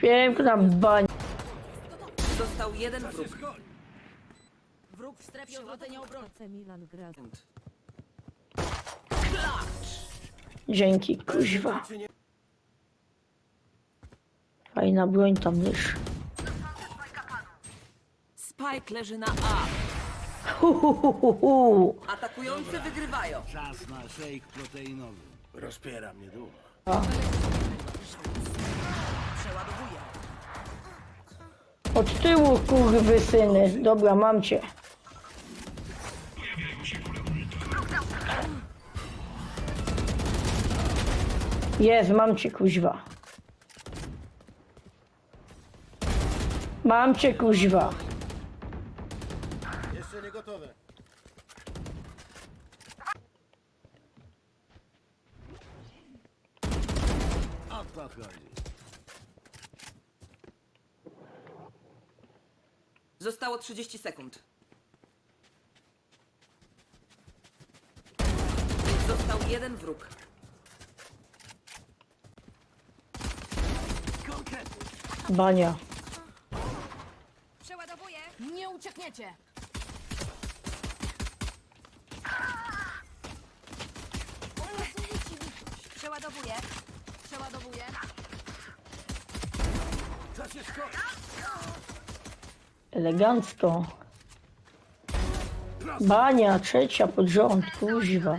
Piękna bań. Został jeden wróg. Wróg w strefie odwrócenia obrony. Milan gra. Dzięki, kuźwa. Fajna broń tam leży. Spike leży na A. Hu, hu, hu, hu, hu. Atakujący wygrywają. Czas na szejk proteinowy. Rozpiera mnie duma. Od tyłu, kurwy syny. Dobra, mam cię. Jest, mam cię, kuźwa. Mam cię, kuźwa. Jeszcze nie gotowe. O Zostało 30 sekund. Został jeden wróg. Bania. Przeładowuję. Nie uciekniecie. Przeładowuję. Przeładowuję. Elegancko. Bania, trzecia pod rząd, kuźwa.